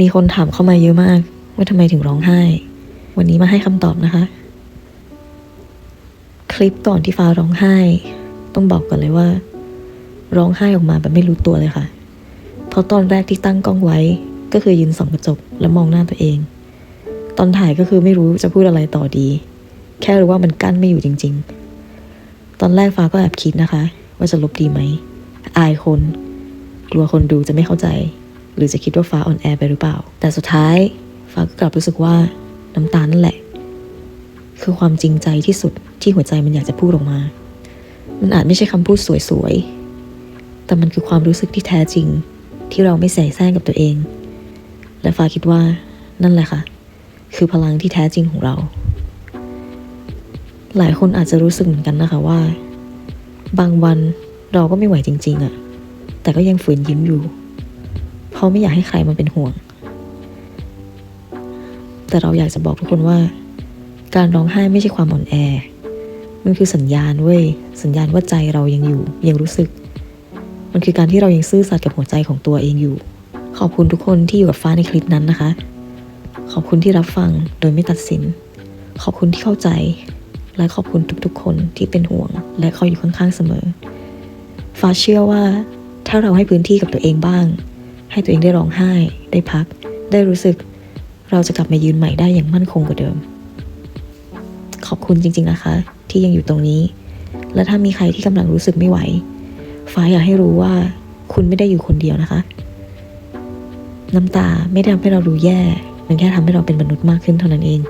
มีคนถามเข้ามาเยอะมาก ว่าทำไมถึงร้องไห้ วันนี้มาให้คำตอบนะคะ คลิปก่อนที่ฟ้าร้องไห้ ต้องบอกก่อนเลยว่า ร้องไห้ออกมาแบบไม่รู้ตัวเลยค่ะ เพราะตอนแรกที่ตั้งกล้องไว้ ก็คือยืนส่องกระจกแล้วมองหน้าตัวเอง ตอนถ่ายก็คือไม่รู้จะพูดอะไรต่อดี แค่รู้ว่ามันกั้นไม่อยู่จริง ๆ ตอนแรกฟ้าก็แอบคิดนะคะ ว่าจะลบดีไหมอายคน กลัวคนดูจะไม่เข้าใจ หรือจะคิดว่าฟ้าอ่อนแอไปหรือเปล่า แต่สุดท้ายฟ้าก็กลับรู้สึกว่าน้ำตานั่นแหละ คือความจริงใจที่สุดที่หัวใจมันอยากจะพูดออกมา มันอาจไม่ใช่คำพูดสวยๆ แต่มันคือความรู้สึกที่แท้จริงที่เราไม่ใส่แซงกับตัวเอง และฟ้าคิดว่านั่นแหละค่ะ คือพลังที่แท้จริงของเรา หลายคนอาจจะรู้สึกเหมือนกันนะคะว่า บางวันเราก็ไม่ไหวจริง ๆอะแต่ก็ยังฝืนยิ้มอยู่ เพราไม่อยากให้ใครมาเป็นห่วง แต่เราอยากจะบอกทุกคนว่า การร้องไห้ไม่ใช่ความอ่อนแอ มันคือสัญญาณเว้ย สัญญาณว่าใจเรายังอยู่ ยังรู้สึก มันคือการที่เรายังซื่อสัตย์กับหัวใจของตัวเองอยู่ ขอบคุณทุกคนที่อยู่กับฟ้าในคลิปนั้นนะคะ ขอบคุณที่รับฟังโดยไม่ตัดสิน ขอบคุณที่เข้าใจ และขอบคุณทุกๆ คนที่เป็นห่วง และคอยอยู่ข้างๆเสมอ ฟ้าเชื่อว่าถ้าเราให้พื้นที่กับตัวเองบ้าง ให้ตัวเองได้ร้องไห้ ได้พัก ได้รู้สึก เราจะกลับมายืนใหม่ได้อย่างมั่นคงกว่าเดิม ขอบคุณจริง ๆนะคะ ที่ยังอยู่ตรงนี้ และถ้ามีใครที่กำลังรู้สึกไม่ไหว ฟ้าอยากให้รู้ว่าคุณไม่ได้อยู่คนเดียวนะคะ น้ำตาไม่ได้ทำให้เราดูแย่ มันแค่ทำให้เราเป็นมนุษย์มากขึ้นเท่านั้นเอง